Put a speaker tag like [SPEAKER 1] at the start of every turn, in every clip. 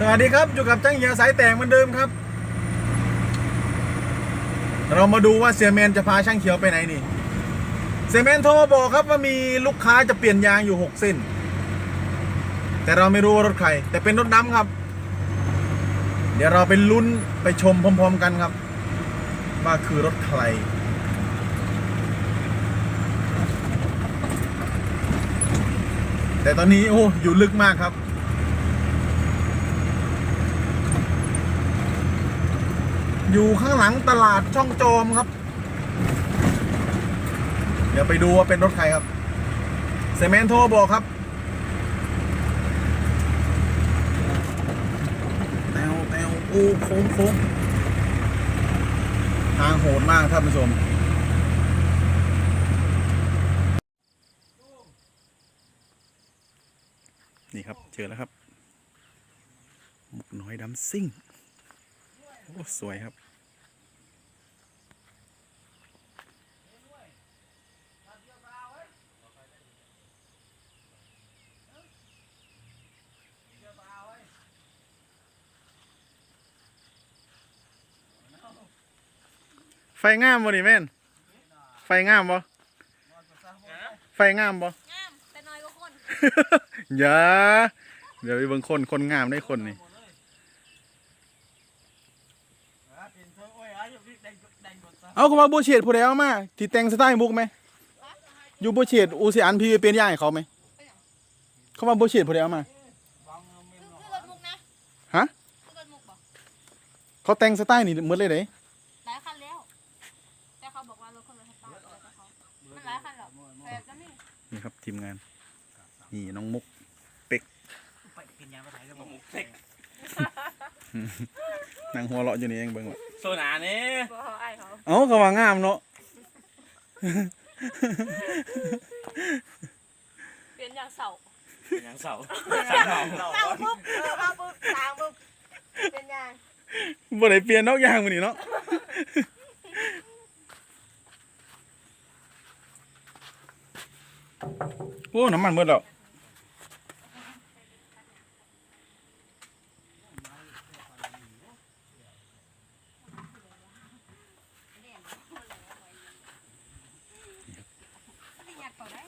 [SPEAKER 1] สวัสดีครับอยู่กับจ้างเหียสายแต่งเหมือนเดิมครับ เรามาดูว่าเสียแมนจะพาช่างเขียวไปไหนนี่เสียแมนโทรมาบอกครับว่ามีลูกค้าจะเปลี่ยนยางอยู่หกเส้น แต่เราไม่รู้ว่ารถใคร แต่เป็นรถดำครับ เดี๋ยวเราไปลุ้นไปชมพร้อม ๆ กันครับ ว่าคือรถใครแต่ตอนนี้โอ้อยู่ลึกมากครับ อยู่ข้างหลังตลาดช่องโจมครับ เดี๋ยวไปดูว่าเป็นรถใครครับเซเมนโทรบอกครับแตวแตวโอ้โค้งโค้งทางโหดมากท่านผู้ชมนี่ครับ เจอแล้วครับหมุกน้อยดำซิ่ง โอ้สวยครับ ไฟงามบ่นี่แม่น ไฟงามบ่ ไฟงามบ่
[SPEAKER 2] งามแต่น้อยกว่าคน
[SPEAKER 1] อย่า เดี๋ยวไปเบิ่งคนคนงามได้คนนี่ เอาเขาว่าบูเชียดผู้ใดเอามาที่แต่งสไตล์มุกไหมอยู่บูเชียดอูซิอันพี่เป็นย่างให้เขาไหมเขาว่าบูเชียดผู้ใดเอามา
[SPEAKER 2] คือรถมุกนะ
[SPEAKER 1] ฮะ
[SPEAKER 2] คือรถมุกบอก
[SPEAKER 1] เขาแต่งสไตล์นี่เหมือนเลยเด้
[SPEAKER 2] หลายคันแล้วแต่เขาบอกว่ารถคนละสไตล์แล้วแต่เขามันหลายคันหรอกแต่ก็นี่
[SPEAKER 1] นี่ครับทีมงานนี่น้องมุกเป็ก
[SPEAKER 3] ไปกินยางไปไหนแล้วมึงเซ็ก
[SPEAKER 1] นางหัวเราะอยู่นี่เองเบิ่งว่า
[SPEAKER 3] โซนาเนี่ย
[SPEAKER 2] บอกเขาไอ้เขา
[SPEAKER 1] เอ้าเขาว่างามเนาะ
[SPEAKER 2] เปลี่ยนอย่างเสา
[SPEAKER 3] ยางเสาสามเสา
[SPEAKER 2] เสาปุ๊บเออเอาปุ๊บทางปุ๊บเป็นอย่าง
[SPEAKER 1] บ่ได้เปลี่ยนนอกอย่างมื้อนี้เนาะ โอ้น้ำมันหมดแล้ว
[SPEAKER 2] อยากต่อได้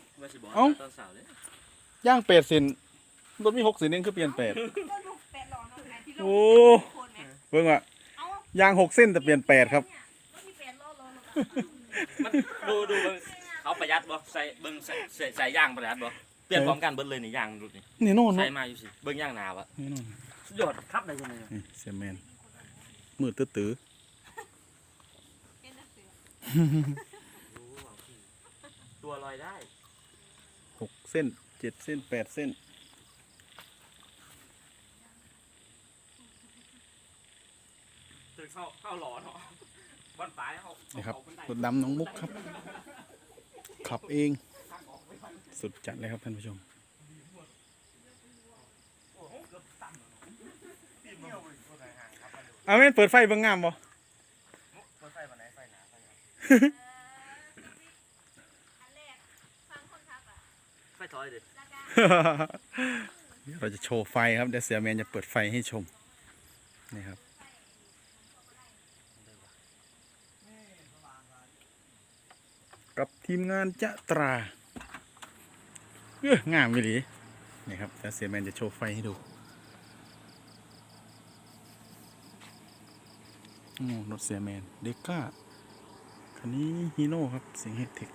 [SPEAKER 3] ว่าสิบอกตอนเสาร์เลย
[SPEAKER 1] ย่างเป็ดเซนรถมีหกเซนเองคือเปลี่ยนแปด
[SPEAKER 2] รถมุกแปดล้อเนาะไอ้ที่รถ
[SPEAKER 1] โอ้
[SPEAKER 2] โคนไหม
[SPEAKER 1] เบิ่งว่า
[SPEAKER 2] เอา
[SPEAKER 1] ย่างหกเส้นแต่เปลี่ยนแปดครับ
[SPEAKER 2] รถมีแปดล้อรถ
[SPEAKER 3] มันดูดูเบิ่งเขาประหยัดบ่ใส่เบิ่งใส่ใส่ใส่ย่างประหยัดบ่เปลี่ยนพร้อมกันเบิดเลยนี่ย่างดูนี่
[SPEAKER 1] นี่โน่น
[SPEAKER 3] ใส่
[SPEAKER 1] เนาะ
[SPEAKER 3] มาอยู่สิเบิ่งย่างหนาวอะ
[SPEAKER 1] นี่โน่น
[SPEAKER 3] สุดยอดครับได้ยังไง
[SPEAKER 1] นี่เซยแมนมืดตื้อ
[SPEAKER 2] เป็นจังซี่
[SPEAKER 3] ตัวลอยได้
[SPEAKER 1] ๆ หกเส้นเจ็ดเส้นแปดเส้น
[SPEAKER 3] ตึกเข้าเข้าหลอเนาะบ้านปลายเขา
[SPEAKER 1] นี่ครับรถดำน้องมุกครับ ขับเอง สุดจัดเลยครับท่านผู้ชม เอาแม่นเปิดไฟเบิ่งงามบ่
[SPEAKER 3] ไฟวันไหนไฟหนาไฟหนา
[SPEAKER 2] อันแรกฟังคนทักอะ
[SPEAKER 3] ไฟ ถอยดิ
[SPEAKER 2] ราคา
[SPEAKER 1] เดี๋ยวเราจะโชว์ไฟครับเดี๋ยวเสียแมนจะเปิดไฟให้ชมนี่ครับกับทีมงานจะตราเอ้องามวิลีนี่ครับเดี๋ยวเสียแมนจะโชว์ไฟให้ดูโอ้รถเสียแมน เด็กก้า คันนี้ฮีโน่ครับ เสียงเฮกเทค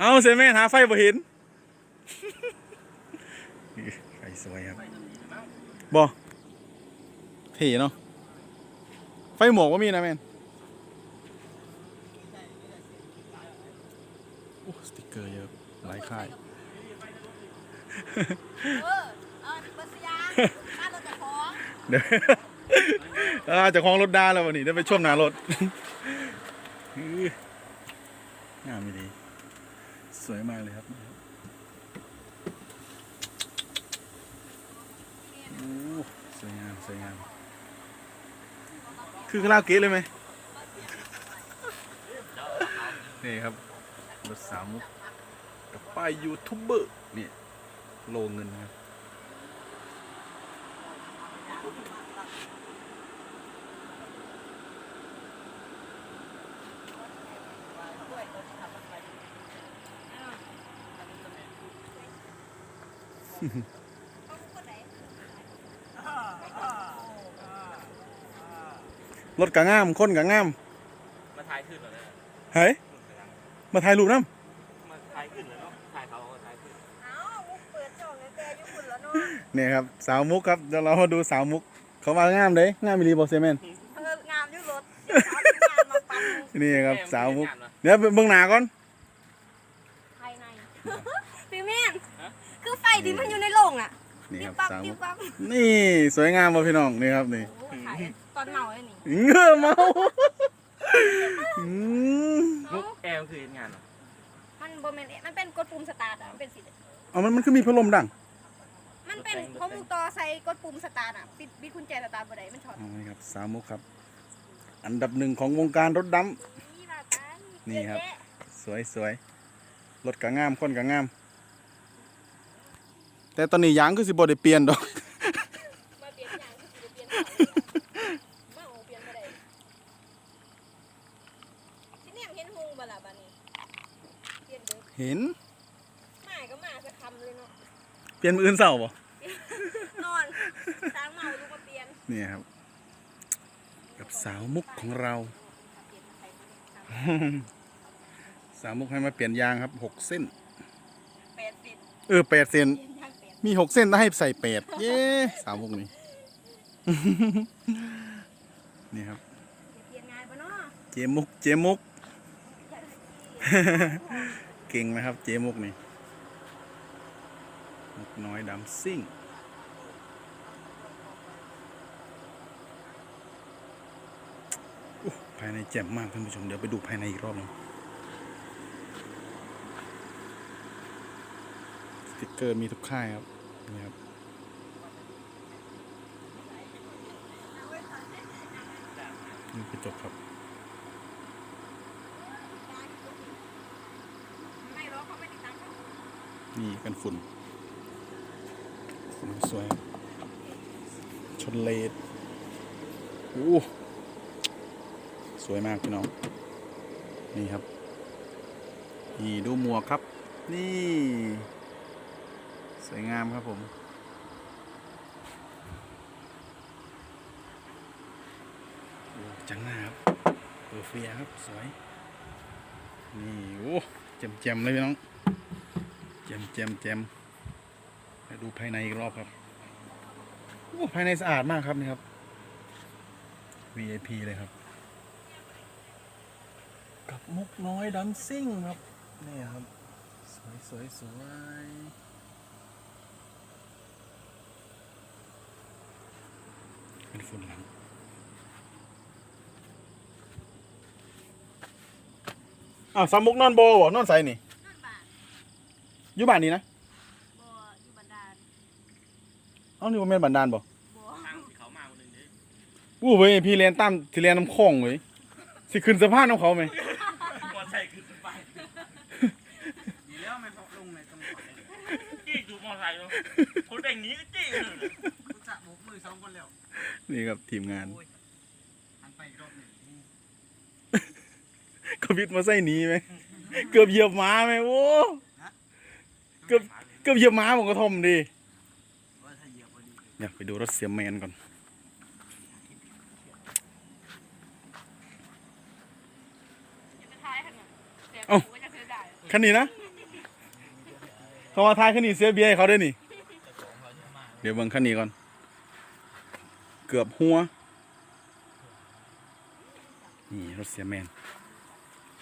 [SPEAKER 1] เอาเสียแมนหาไฟบ่เห็นไฟสวยครับบอเท่เนาะไฟหมวกว่ามีนะแมนโอ้สติกเกอร์เยอะหลายค่าย
[SPEAKER 2] เออเอาเบอร์สยามบ้านรถจะของ
[SPEAKER 1] เดี๋ยวอ่าเจะคลองรถได้แล้ววันนี้ได้ไปช่วมหนารถอื้องามไม่ดีส วยมากเลยครับโอ้สวยงามสวยงาม คือคาราโอเกะเลยไหมนี่ครับรถสามมุกกับป้ายยูทูบเบอร์นี่โลเงินครับ รถกะงาม คนกะงาม
[SPEAKER 3] มาถ่ายขึ้นเหรอเนี่ย
[SPEAKER 1] เฮ้ย มาถ่ายรูปน้
[SPEAKER 3] มาถ่ายขึ้นเหรอเนาะถ่ายเขาก็ถ่ายขึ้น
[SPEAKER 2] เอ้ามุกเปิดจ่องเลยแต่ยุคุณแล้วเนาะำ
[SPEAKER 1] เนี่ยครับ สาวมุกครับเดี๋ยวเรามาดูสาวมุก เขามางามเลยงามมิลีบอเซเมน
[SPEAKER 2] เอองามอยู่รถเดี๋ยวเขาทำงานมาปั๊ม
[SPEAKER 1] นี่ครับ สาวมุก
[SPEAKER 3] แม่น
[SPEAKER 1] เดี๋ยวเบิ่งหน้าก่อน
[SPEAKER 2] ภายในพี่แม่น คือไฟที่มันอยู่ในโรงอะ
[SPEAKER 1] นี่
[SPEAKER 2] ปิ๊
[SPEAKER 1] ครับบ
[SPEAKER 2] ปั๊บ
[SPEAKER 1] สาว
[SPEAKER 2] ปิ๊
[SPEAKER 1] มุ
[SPEAKER 2] บ
[SPEAKER 1] ก
[SPEAKER 2] ปั๊บ
[SPEAKER 1] นี่สวยงามบ่พี่น้องนี่ครับนี่
[SPEAKER 2] โอ้ขายตอนเมาเลยนี่
[SPEAKER 1] เงือเมาอืม
[SPEAKER 3] มุกแอมคือเห็นงานเหรอ
[SPEAKER 2] มันโบแมนมันเป็นกดปุ่มสตาร์ทอะมันเป็นสี
[SPEAKER 1] เอามันมันคือมีพัดลมดัง
[SPEAKER 2] มันเป็นเพราะมุกต่อใส่กดปุ่มสตาร์ทอะปิดบิดกุญแจสตาร์ทบ่ได้มันช็อต
[SPEAKER 1] อ๋อนี่ครับสาวมุกครับ อันดับหนึ่งของวงการรถด
[SPEAKER 2] นี่ว่ากัน
[SPEAKER 1] นี่ครับ
[SPEAKER 2] เจ๊ำ
[SPEAKER 1] สวยสวยรถกะงามคนกะงาม แต่ตอนนี้ยางคือสิบ่ได้เปลี่ยนดอก
[SPEAKER 2] มาเปลี่ยนอย่างที่สิเปลี่ยนเอาเลยมาโอเปลี่ยนบ่ได้ที่เนี่ยเห็นฮุงบ่ล่ะบัดนี้เปลี่ยนเด้อ
[SPEAKER 1] เห็น
[SPEAKER 2] มาก็มาจะคำเลยเนาะ
[SPEAKER 1] เปลี่ยนมืออื่นเสาบ่
[SPEAKER 2] นอนช้างเมาลูกมาเปลี่ยน
[SPEAKER 1] นี่ครับ กับสาวมุกของเรา สาวมุกให้มาเปลี่ยนยางครับหกเส้น
[SPEAKER 2] แปดสิบ
[SPEAKER 1] เออแปดเส้น มีหกเส้นต้องให้ใส่แปดเย้สาวมุกนี่ นี่ครับ
[SPEAKER 2] เปลี่ยนงานปะเนาะ
[SPEAKER 1] เจมุก เจมุก เก่งนะครับ เจมุกนี่มุกน้อยดำซิ่งอู้ภายในแจ่มมากท่านผู้ชม เดี๋ยวไปดูภายในอีกรอบหนึง ติกเกอร์มีทุกค่ายครับนี่ครับนี่กระจกครับนี่กันฝุ่นฝุ่นสวยครับชนเลดโอ้สวยมากพี่น้อง นี่ครับ นี่ดูหมวกครับ นี่ สวยงามครับผม จังหน้าครับเปอร์เฟียครับ สวย นี่โอ้เจ็มๆเลยพี่น้องแจมแจมแจมไปดูภายในอีกรอบครับโอ้ภายในสะอาดมากครับนี่ครับ VIP เลยครับ กับมุกน้อยดัมซิ่งครับ นี่ครับ สวยสวยสวย เป็นฝุ่นหลังอ้าวสามมุกนอนโบบ่นอนใส่นี่
[SPEAKER 2] นั่นบาท
[SPEAKER 1] อยู่บ้านนี่นะ
[SPEAKER 2] บัวอยู่บันดาล
[SPEAKER 1] เอ้านี่ว่าแม่นบันดาลบ่
[SPEAKER 2] บัว
[SPEAKER 3] ทางที่เขามาคนหนึ่งเด้
[SPEAKER 1] อู้เว้ยพี่เรียนตามสิเรียนน้ำคลองเว้ยสิขึ้นสะพานน้ำเขาไหม
[SPEAKER 3] มอไซค์ขึ้นไปดีแล้วไม่เขาลงในตำรวจจี้ดูมอไซค์เนาะคนแต่งนี้ก็จี้เลย
[SPEAKER 4] จะบุกมือสองคนแล้ว
[SPEAKER 1] นี่ครับทีมงาน
[SPEAKER 4] หันไปอีกรอบหนึ่ง
[SPEAKER 1] ก็วิทย์มาใส่หนีไหมเกือบเหยียบหม้าไหมโว้เกือบเกือบเหยียบหม้าผมก็ทมดี
[SPEAKER 4] ว่าถ้าเหยียบพอดี
[SPEAKER 1] เดี๋ยวไปดูรถเสียแมนก่อน
[SPEAKER 2] จะไปท้ายขนาดแต่
[SPEAKER 1] เอ้า
[SPEAKER 2] กูก็จะซื้อได้
[SPEAKER 1] คันนี้นะเขามาทายคันนี้เสียเบียร์ให้เขาด้วยนี่ เดี๋ยวเบิ่งคันนี้ก่อน เกือบหัว นี่รถเสียแมน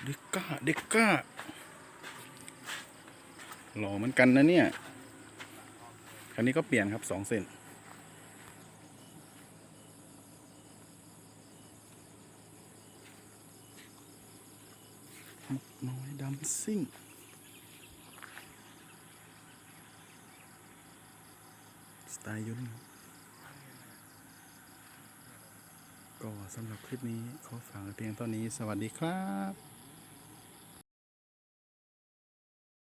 [SPEAKER 1] เด็กก้าเด็กก้าหล่อเหมือนกันนะเนี่ย คันนี้ก็เปลี่ยนครับสองเซนน้อยดำซิ่ง
[SPEAKER 4] สไตล์ยุ่น ก็สำหรับคลิปนี้ขอฝากเพียงเท่านี้สวัสดีครับ